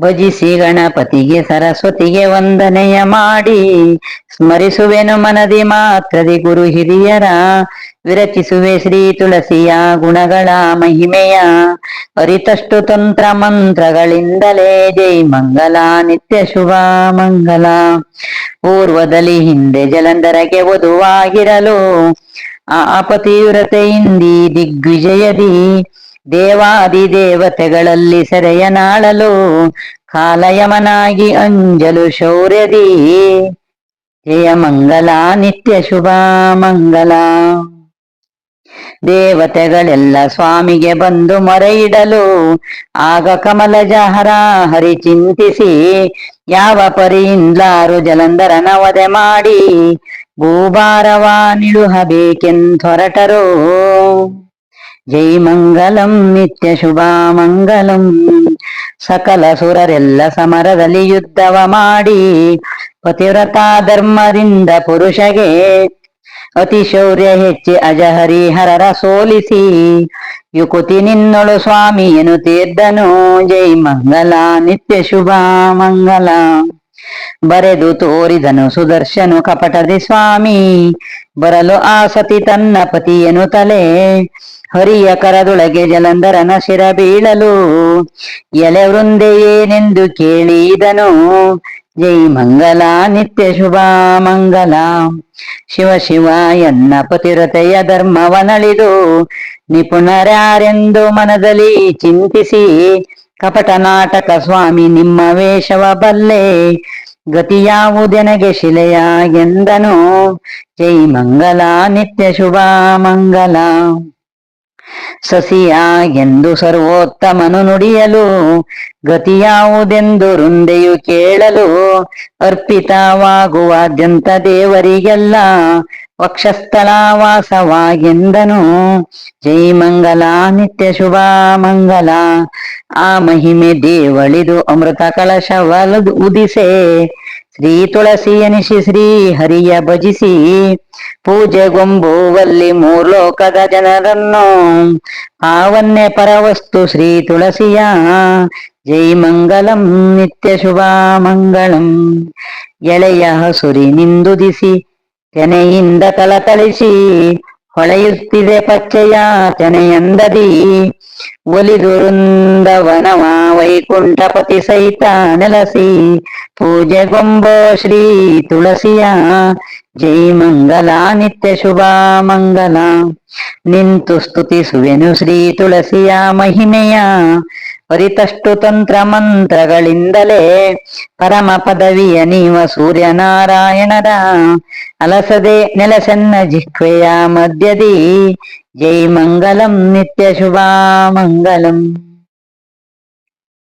ಭಜಿಸಿ ಗಣಪತಿಗೆ ಸರಸ್ವತಿಗೆ ವಂದನೆಯ ಮಾಡಿ, ಸ್ಮರಿಸುವೆನು ಮನದಿ ಮಾತ್ರದಿ ಗುರು ಹಿರಿಯರ, ವಿರಚಿಸುವೆ ಶ್ರೀ ತುಳಸಿಯ ಗುಣಗಳ ಮಹಿಮೆಯ. ಅರಿತಷ್ಟು ತಂತ್ರ ಮಂತ್ರಗಳಿಂದಲೇ ಜೈ ಮಂಗಲ, ನಿತ್ಯ ಶುಭ ಮಂಗಲ. ಪೂರ್ವದಲ್ಲಿ ಹಿಂದೆ ಜಲಂಧರಗೆ ವಧುವಾಗಿರಲು, ಆ ಅಪತಿವ್ರತೆಯಿಂದಿ ದಿಗ್ವಿಜಯದಿ. ದೇವಾದಿ ದೇವತೆಗಳಲ್ಲಿ ಸೆರೆಯನಾಳಲು ಕಾಲಯಮನಾಗಿ ಅಂಜಲು ಶೌರ್ಯದಿ. ಜಯ ಮಂಗಲ, ನಿತ್ಯ ಶುಭ, ಮಂಗಲ. ದೇವತೆಗಳೆಲ್ಲ ಸ್ವಾಮಿಗೆ ಬಂದು ಮೊರೆಯಿಡಲು ಆಗ ಕಮಲಜಹರ ಹರಿ ಚಿಂತಿಸಿ, ಯಾವ ಪರಿಯಿಂದ್ಲಾರು ಜಲಂಧರನ ವಧೆ ಮಾಡಿ ಭೂಭಾರವ ನಿಳುಹಬೇಕೆಂದೊರಟರೋ ಜೈ ಮಂಗಲಂ ನಿತ್ಯ ಶುಭ ಮಂಗಲಂ ಸಕಲ ಸುರರೆಲ್ಲ ಸಮರದಲ್ಲಿ ಯುದ್ಧವ ಮಾಡಿ ಪತಿವ್ರತ ಧರ್ಮದಿಂದ ಪುರುಷಗೆ ಅತಿ ಶೌರ್ಯ ಹೆಚ್ಚಿ ಅಜಹರಿಹರರ ಸೋಲಿಸಿ. ಯುಕುತಿ ನಿನ್ನೊಳು ಸ್ವಾಮಿಯನು ತೀರ್ಧನು ಜೈ ಮಂಗಲ ನಿತ್ಯ ಶುಭ ಮಂಗಲ ಬರೆದು ತೋರಿದನು ಸುದರ್ಶನು ಕಪಟದಿ ಸ್ವಾಮಿ. ಬರಲು ಆ ಸತಿ ತನ್ನ ಪತಿಯನು ತಲೆ. ಹರಿಯ ಕರದೊಳಗೆ ಜಲಂಧರನ ಶಿರ ಬೀಳಲು. ಎಲೆ ವೃಂದೆಯೇನೆಂದು ಕೇಳಿದನು. ಜೈ ಮಂಗಲ, ನಿತ್ಯ ಶುಭ, ಮಂಗಲ. ಶಿವ ಶಿವ, ಎನ್ನ ಪತಿರತೆಯ ಧರ್ಮವನಳಿದು. ನಿಪುಣರ್ಯಾರೆಂದು ಮನದಲ್ಲಿ ಚಿಂತಿಸಿ ಕಪಟ ನಾಟಕ ಸ್ವಾಮಿ ನಿಮ್ಮ ವೇಷವ ಬಲ್ಲೆ. ಗತಿಯಾವುದೆನಗೆ ಶಿಲೆಯ ಎಂದನು. ಜೈ ಮಂಗಲ ನಿತ್ಯ ಶುಭ ಮಂಗಲ. ಸಸಿಯ ಎಂದು ಸರ್ವೋತ್ತಮನು ನುಡಿಯಲು ಗತಿಯಾವುದೆಂದು ರುಂದೆಯು ಕೇಳಲು, ಅರ್ಪಿತವಾಗುವಾದ್ಯಂತ ದೇವರಿಗೆಲ್ಲ ವಕ್ಷಸ್ಥಳ ವಾಸವಾಗೆಂದನು ಜೈ ಮಂಗಲ, ನಿತ್ಯ ಶುಭ ಮಂಗಲ, ಆ ಮಹಿಮೆ ದೇವಳಿದು ಅಮೃತ ಕಳಶವಲದು ಉದಿಸೆ. ಶ್ರೀ ತುಳಸಿ ಎನಿಸಿ ಶ್ರೀ ಹರಿಯ ಭಜಿಸಿ. ಪೂಜೆಗೊಂಬುವಲ್ಲಿ ಮೂರ್ಲೋಕದ ಜನರನ್ನು. ಪಾವನ್ಯ ಪರವಸ್ತು ಶ್ರೀ ತುಳಸಿಯ. ಜೈ ಮಂಗಲಂ, ನಿತ್ಯ ಶುಭ ಮಂಗಳಂ. ಎಳೆಯ ಹಸುರಿ ನಿಂದುದಿಸಿ, ತೆನೆಯಿಂದ ತಲತಳಿಸಿ. ಹೊಳೆಯುತ್ತಿದೆ ಪಚ್ಚೆಯ ತೆನೆಯಂದದಿ ಒಲಿದು ವೃಂದವನವ ವೈಕುಂಠಪತಿ ಸಹಿತ ನೆಲಸಿ. ಪೂಜೆಗೊಂಬೋ ಶ್ರೀ ತುಳಸಿಯ. ಜೈ ಮಂಗಲ, ನಿತ್ಯ ಶುಭ ಮಂಗಲ. ನಿಂತು ಸ್ತುತಿಸುವೆನು ಶ್ರೀ ತುಳಸಿಯ ಮಹಿಮೆಯ. ಅರಿತಷ್ಟು ತಂತ್ರ ಮಂತ್ರಗಳಿಂದಲೇ ಪರಮ ಪದವಿಯ ನೀವ ಸೂರ್ಯನಾರಾಯಣರ ಅಲಸದೆ ನೆಲಸನ್ನ ಜಿಹ್ವೆಯ ಮಧ್ಯದಿ. ಜೈ ಮಂಗಲಂ ನಿತ್ಯ ಶುಭ ಮಂಗಲಂ.